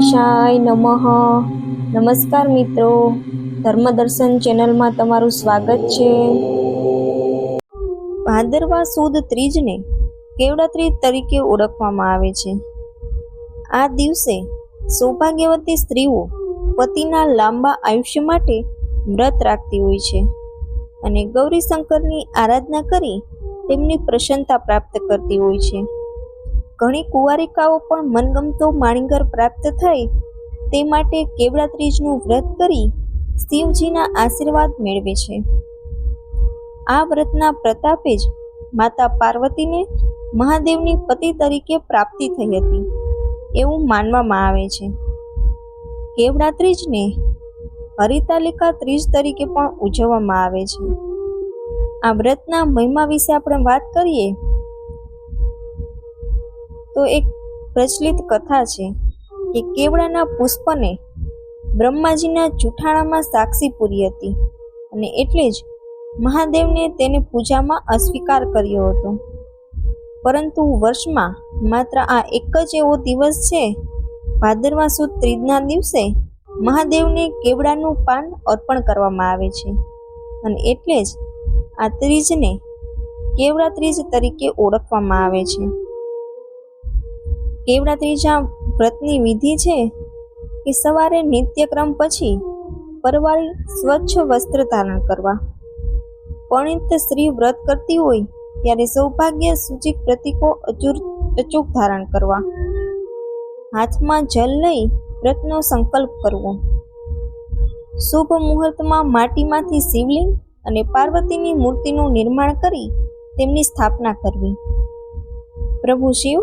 ગણેશાય નમઃ. નમસ્કાર મિત્રો. ધર્મદર્શન ચેનલમાં તમારું સ્વાગત છે. ભાદરવા સુદ ત્રીજને કેવડાત્રી તરીકે ઓળખવામાં આવે છે. આ દિવસે સૌભાગ્યવતી સ્ત્રીઓ પતિના લાંબા આયુષ્ય માટે વ્રત રાખતી હોય છે અને ગૌરી શંકરની આરાધના કરી તેમની પ્રસન્નતા પ્રાપ્ત કરતી હોય છે. ઘણી કુંવારિકાઓ પણ મનગમતો માણીગર પ્રાપ્ત થાય તે માટે કેવડા ત્રીજનું વ્રત કરી શિવજીના આશીર્વાદ મેળવે છે. આ વ્રતના પ્રતાપે જ માતા પાર્વતીને મહાદેવની પતિ તરીકે પ્રાપ્તિ થઈ હતી, એવું માનવામાં આવે છે. કેવડા ત્રીજને હરિતાલિકા ત્રીજ તરીકે પણ ઉજવવામાં આવે છે. આ વ્રતના મહિમા વિશે આપણે વાત કરીએ તો એક પ્રચલિત કથા છે કે કેવડાના પુષ્પને બ્રહ્માજીના જૂઠાણામાં સાક્ષી પૂરી હતી અને એટલે જ મહાદેવને તેને પૂજામાં અસ્વીકાર કર્યો હતો. પરંતુ વર્ષમાં માત્ર આ એક જ એવો દિવસ છે, ભાદરવા સુદ ત્રીજના દિવસે મહાદેવને કેવડાનું પાન અર્પણ કરવામાં આવે છે અને એટલે જ આ ત્રીજને કેવડા ત્રીજ તરીકે ઓળખવામાં આવે છે. કેવડા ત્રીજા વ્રતની વિધિ છે કે સવારે નિત્યક્રમ પછી પરવારી સ્વચ્છ વસ્ત્ર ધારણ કરવા. પરણિત સ્ત્રી વ્રત કરતી હોય ત્યારે સૌભાગ્ય સૂચિક પ્રતીકો અચૂર અચૂક ધારણ કરવા. હાથમાં જલ લઈ વ્રતનો સંકલ્પ કરવો. શુભ મુહૂર્તમાં માટીમાંથી શિવલિંગ અને પાર્વતીની મૂર્તિનું નિર્માણ કરી તેમની સ્થાપના કરવી. પ્રભુ શિવ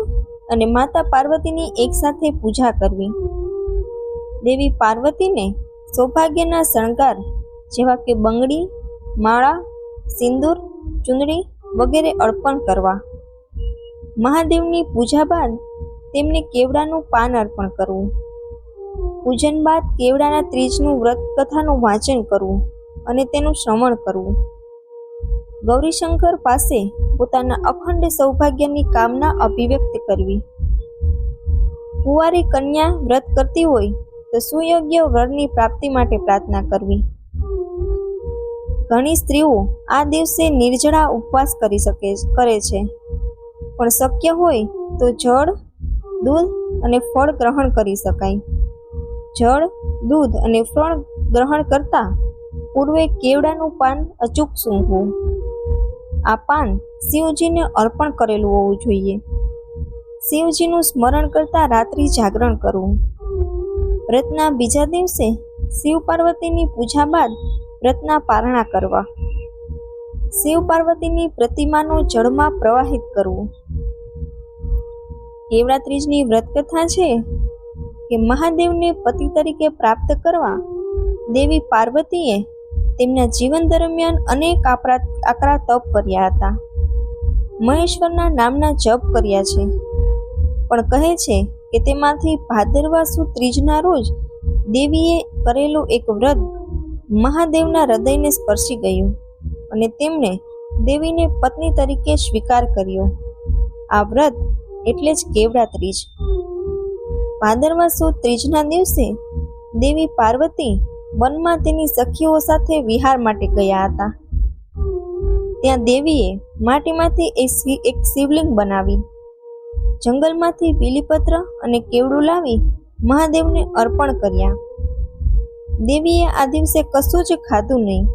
અને માતા પાર્વતીની એકસાથે પૂજા કરવી. દેવી પાર્વતીને સૌભાગ્યના શણગાર જેવા કે બંગડી, માળા, સિંદૂર, ચુંદડી વગેરે અર્પણ કરવા. મહાદેવની પૂજા બાદ તેમને કેવડાનું પાન અર્પણ કરવું. પૂજન બાદ કેવડાના ત્રીજનું વ્રત કથાનું વાંચન કરવું અને તેનું શ્રવણ કરવું. ગૌરીશંકર પાસે પોતાના અખંડ સૌભાગ્યની કામના અભિવ્યક્ત કરવી. કુંવારી કન્યા વ્રત કરતી હોય તો સુયોગ્ય વરની પ્રાપ્તિ માટે પ્રાર્થના કરવી. ઘણી સ્ત્રીઓ આ દિવસે નિર્જળા ઉપવાસ કરી શકે કરે છે. પણ શક્ય હોય તો જળ, દૂધ અને ફળ ગ્રહણ કરી શકાય. જળ, દૂધ અને ફળ ગ્રહણ કરતા પૂર્વે કેવડાનું પાન અચૂક સૂંઘવું આ પાન શિવજીને અર્પણ કરેલું હોવું જોઈએ. શિવજીનું સ્મરણ કરતા રાત્રિ જાગરણ કરવું. વ્રતના બીજા દિવસે શિવ પાર્વતીની પૂજા બાદ વ્રતના પારણા કરવા. શિવ પાર્વતીની પ્રતિમાનું જળમાં પ્રવાહિત કરવું. કેવડા ત્રીજની વ્રતકથા છે કે મહાદેવને પતિ તરીકે પ્રાપ્ત કરવા દેવી પાર્વતીએ તેમના જીવન દરમિયાન અનેક આપરા આકરા તપ કર્યા હતા. મહેશ્વરના નામના જપ કર્યા છે. પણ કહે છે કે તેમાંથી ભાદરવા સુદ ત્રીજના રોજ દેવીએ કરેલું એક વ્રત મહાદેવના હૃદયને સ્પર્શી ગયું અને તેમણે દેવીને પત્ની તરીકે સ્વીકાર કર્યો. આ વ્રત એટલે જ કેવડા ત્રીજ. ભાદરવા સુદ ત્રીજના દિવસે દેવી પાર્વતી વનમાં તેની સખીઓ સાથે વિહાર માટે ગયા હતા. ત્યાં દેવીએ માટીમાંથી એક શિવલિંગ બનાવી. જંગલમાંથી બીલીપત્ર અને કેવડું લાવી મહાદેવને અર્પણ કર્યા. દેવીએ આ દિવસે કશું જ ખાધું નહીં.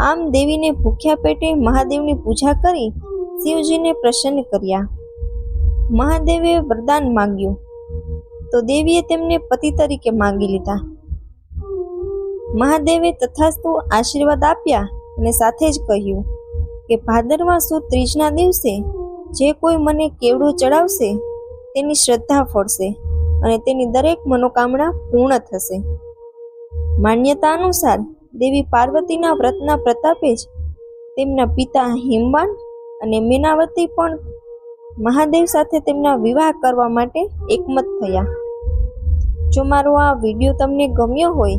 આમ દેવીને ભૂખ્યા પેટે મહાદેવની પૂજા કરી શિવજીને પ્રસન્ન કર્યા. મહાદેવે વરદાન માંગ્યું. તો દેવીએ તેમને પતિ તરીકે માંગી લીધા. મહાદેવે તથાસ્તુ આશીર્વાદ આપ્યા અને સાથે જ કહ્યું કે ભાદરવા સુદ ત્રીજના દિવસે જે કોઈ મને કેવડું ચડાવશે, તેની શ્રદ્ધા ફળશે અને તેની દરેક મનોકામના પૂર્ણ થશે. માન્યતા અનુસાર દેવી પાર્વતીના વ્રતના પ્રતાપે જ તેમના પિતા હિમવાન અને મેનાવતી પણ મહાદેવ સાથે તેમના વિવાહ કરવા માટે એકમત થયા. જો મારો આ વીડિયો તમને ગમ્યો હોય